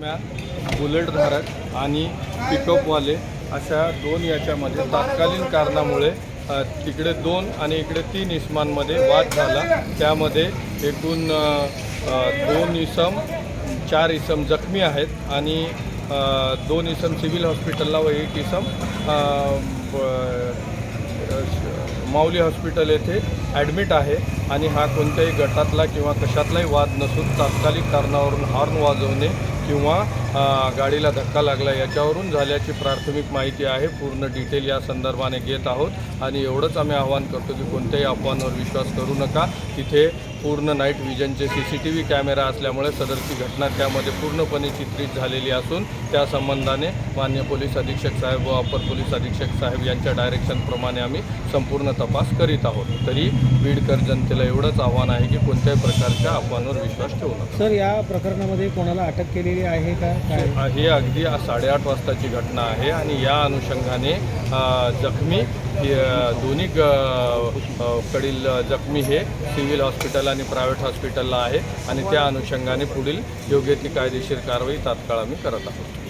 दरम्यान बुलेटधारक आणि पिकअपवाले अशा दोन याच्यामध्ये तात्कालीन कारणामुळे तिकडे दोन आणि इकडे तीन इसमांमध्ये वाद झाला. त्यामध्ये एकूण दोन इसम चार इसम जखमी आहेत आणि दोन इसम सिव्हिल हॉस्पिटलला व एक इसम माऊली हॉस्पिटल येथे ॲडमिट आहे आणि हा कोणत्याही गटातला किंवा कशातलाही वाद नसून तात्कालिक कारणावरून हॉर्न वाजवणे किंवा गाडीला धक्का लागला याच्यावरून झाल्याची प्राथमिक माहिती आहे. पूर्ण डिटेल या संदर्भाने घेत आहोत. आणि एवढंच आम्ही आवाहन करतो की कोणत्याही अफवांवर विश्वास करू नका. तिथे पूर्ण night विजनचे C C T V camera असल्यामुळे सदरची घटना त्यामध्ये पूर्णपणे चित्रित झालेली असून त्या संबंधाने मान्य पोलीस अधीक्षक साहेब व अपर पोलीस अधीक्षक साहेब यांच्या डायरेक्शनप्रमाणे आम्ही संपूर्ण तपास करीत आहोत. तरी बीडकर जनतेला एवढंच आव्हान आहे की कोणत्याही प्रकारच्या अफवांवर विश्वास ठेवू नका. सर या प्रकरणामध्ये कोणाला अटक केलेली आहे का? काय? ही अगदी साडेआठ वाजताची घटना आहे आणि या अनुषंगाने जखमी दोन्ही कडील जखमी हे सिव्हिल हॉस्पिटल आणि प्रायव्हेट हॉस्पिटलला आहे आणि त्या अनुषंगाने पुढील योग्य ती कायदेशीर कारवाई तात्काळ आम्ही करत आहोत.